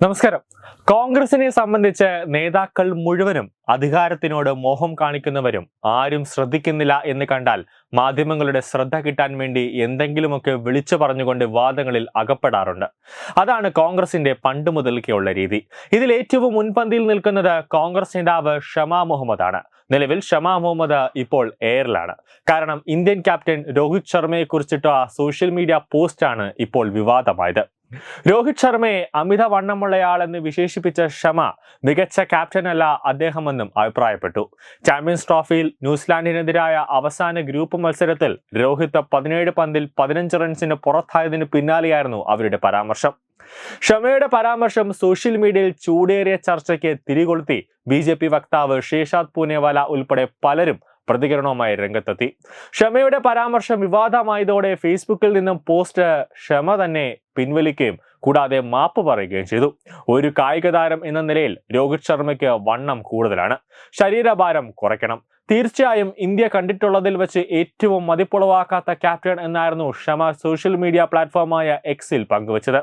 നമസ്കാരം. കോൺഗ്രസിനെ സംബന്ധിച്ച് നേതാക്കൾ മുഴുവനും അധികാരത്തിനോട് മോഹം കാണിക്കുന്നവരും ആരും ശ്രദ്ധിക്കുന്നില്ല എന്ന് കണ്ടാൽ മാധ്യമങ്ങളുടെ ശ്രദ്ധ കിട്ടാൻ വേണ്ടി എന്തെങ്കിലുമൊക്കെ വിളിച്ചു പറഞ്ഞുകൊണ്ട് വാദങ്ങളിൽ അകപ്പെടാറുണ്ട്. അതാണ് കോൺഗ്രസിന്റെ പണ്ട് മുതൽക്കെയുള്ള രീതി. ഇതിൽ ഏറ്റവും മുൻപന്തിയിൽ നിൽക്കുന്നത് കോൺഗ്രസ് നേതാവ് ഷമാ മുഹമ്മദാണ്. നിലവിൽ ഷമാ മുഹമ്മദ് ഇപ്പോൾ എയറിലാണ്. കാരണം ഇന്ത്യൻ ക്യാപ്റ്റൻ രോഹിത് ശർമ്മയെ കുറിച്ചിട്ട സോഷ്യൽ മീഡിയ പോസ്റ്റാണ് ഇപ്പോൾ വിവാദമായത്. രോഹിത് ശർമ്മയെ അമിത വണ്ണമുള്ളയാളെന്ന് വിശേഷിപ്പിച്ച ഷമ മികച്ച ക്യാപ്റ്റനല്ല അദ്ദേഹമെന്നും അഭിപ്രായപ്പെട്ടു. ചാമ്പ്യൻസ് ട്രോഫിയിൽ ന്യൂസിലാൻഡിനെതിരായ അവസാന ഗ്രൂപ്പ് മത്സരത്തിൽ രോഹിത് പതിനേഴ് പന്തിൽ പതിനഞ്ച് റൺസിന് പുറത്തായതിന് പിന്നാലെയായിരുന്നു അവരുടെ പരാമർശം. ഷമയുടെ പരാമർശം സോഷ്യൽ മീഡിയയിൽ ചൂടേറിയ ചർച്ചയ്ക്ക് തിരികൊളുത്തി. ബി വക്താവ് ശേഷാദ് പൂനെവാല ഉൾപ്പെടെ പലരും പ്രതികരണവുമായി രംഗത്തെത്തി. ഷമയുടെ പരാമർശം വിവാദമായതോടെ ഫേസ്ബുക്കിൽ നിന്നും പോസ്റ്റ് ഷമ തന്നെ പിൻവലിക്കുകയും കൂടാതെ മാപ്പ് പറയുകയും ചെയ്തു. ഒരു കായിക താരം എന്ന നിലയിൽ രോഹിത് ശർമ്മയ്ക്ക് വണ്ണം കൂടുതലാണ്. ശരീരഭാരം കുറയ്ക്കണം. തീർച്ചയായും ഇന്ത്യ കണ്ടിട്ടുള്ളതിൽ വെച്ച് ഏറ്റവും മതിപ്പുളവാക്കാത്ത ക്യാപ്റ്റൻ എന്നായിരുന്നു ഷമ സോഷ്യൽ മീഡിയ പ്ലാറ്റ്ഫോമായ എക്സിൽ പങ്കുവച്ചത്.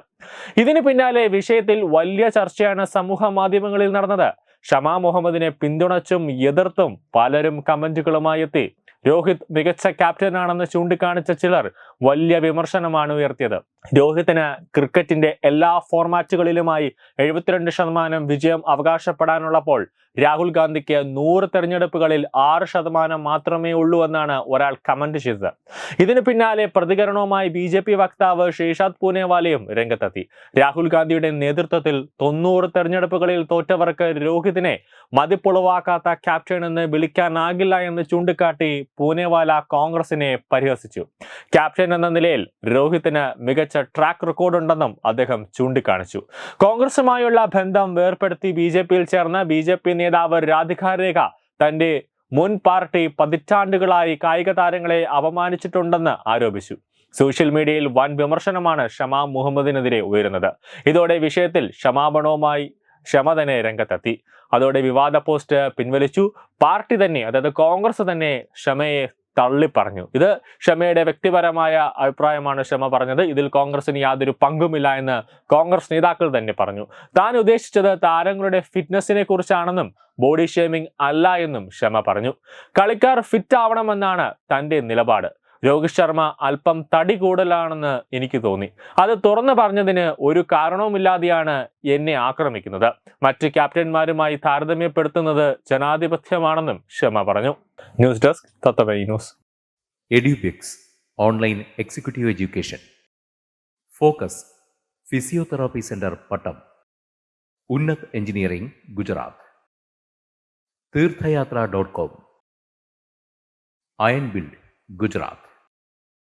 ഇതിന് പിന്നാലെ വിഷയത്തിൽ വലിയ ചർച്ചയാണ് സമൂഹ മാധ്യമങ്ങളിൽ നടന്നത്. ഷമാ മുഹമ്മദിനെ പിന്തുണച്ചും എതിർത്തും പലരും കമന്റുകളുമായി എത്തി. രോഹിത് മികച്ച ക്യാപ്റ്റൻ ക്യാപ്റ്റനാണെന്ന് ചൂണ്ടിക്കാണിച്ച ചിലർ വലിയ വിമർശനമാണ് ഉയർത്തിയത്. രോഹിത്തിന് ക്രിക്കറ്റിന്റെ എല്ലാ ഫോർമാറ്റുകളിലുമായി എഴുപത്തിരണ്ട് ശതമാനം വിജയം അവകാശപ്പെടാനുള്ളപ്പോൾ രാഹുൽ ഗാന്ധിക്ക് നൂറ് തെരഞ്ഞെടുപ്പുകളിൽ ആറ് ശതമാനം മാത്രമേ ഉള്ളൂ എന്നാണ് ഒരാൾ കമന്റ് ചെയ്തത്. ഇതിന് പിന്നാലെ പ്രതികരണവുമായി ബി ജെ പി വക്താവ് ശ്രീഷാദ് പൂനെവാലയും രംഗത്തെത്തി. രാഹുൽ ഗാന്ധിയുടെ നേതൃത്വത്തിൽ തൊണ്ണൂറ് തെരഞ്ഞെടുപ്പുകളിൽ തോറ്റവർക്ക് രോഹിതിനെ മതിപ്പുളവാക്കാത്ത ക്യാപ്റ്റൻ എന്ന് വിളിക്കാനാകില്ല എന്ന് ചൂണ്ടിക്കാട്ടി പൂനെവാല കോൺഗ്രസിനെ പരിഹസിച്ചു. ക്യാപ്റ്റൻ എന്ന നിലയിൽ രോഹിത്തിന് മികച്ച ട്രാക്ക് റെക്കോർഡ് ഉണ്ടെന്നും അദ്ദേഹം ചൂണ്ടിക്കാണിച്ചു. കോൺഗ്രസുമായുള്ള ബന്ധം വേർപ്പെടുത്തി ബി ജെ പിയിൽ ചേർന്ന ബി ജെ പി നേതാവ് രാധിക രേഖ തന്റെ മുൻ പാർട്ടി പതിറ്റാണ്ടുകളായി കായിക താരങ്ങളെ അപമാനിച്ചിട്ടുണ്ടെന്ന് ആരോപിച്ചു. സോഷ്യൽ മീഡിയയിൽ വൻ വിമർശനമാണ് ഷമാ മുഹമ്മദിനെതിരെ ഉയരുന്നത്. ഇതോടെ വിഷയത്തിൽ ക്ഷമാപണവുമായി ക്ഷമ തന്നെ രംഗത്തെത്തി. അതോടെ വിവാദ പോസ്റ്റ് പിൻവലിച്ചു. പാർട്ടി തന്നെ അതായത് കോൺഗ്രസ് തന്നെ ക്ഷമയെ തള്ളിപ്പറഞ്ഞു. ഇത് ക്ഷമയുടെ വ്യക്തിപരമായ അഭിപ്രായമാണ് ക്ഷമ പറഞ്ഞത്. ഇതിൽ കോൺഗ്രസിന് യാതൊരു പങ്കുമില്ല എന്ന് കോൺഗ്രസ് നേതാക്കൾ തന്നെ പറഞ്ഞു. താൻ ഉദ്ദേശിച്ചത് താരങ്ങളുടെ ഫിറ്റ്നസിനെ കുറിച്ചാണെന്നും ബോഡി ഷേമിംഗ് അല്ല എന്നും ക്ഷമ പറഞ്ഞു. കളിക്കാർ ഫിറ്റ് ആവണമെന്നാണ് തന്റെ നിലപാട്. രോഹിത് ശർമ്മ അല്പം തടി കൂടുതലാണെന്ന് എനിക്ക് തോന്നി. അത് തുറന്നു പറഞ്ഞതിന് ഒരു കാരണവുമില്ലാതെയാണ് എന്നെ ആക്രമിക്കുന്നത്. മറ്റ് ക്യാപ്റ്റന്മാരുമായി താരതമ്യപ്പെടുത്തുന്നത് ജനാധിപത്യമാണെന്നും ക്ഷമ പറഞ്ഞു. News desk തത്തവൈ news. Edubix online executive education. Focus physiotherapy centre Pattom. Unnat engineering Gujarat. Theerthayathra dot com. Iron build Gujarat.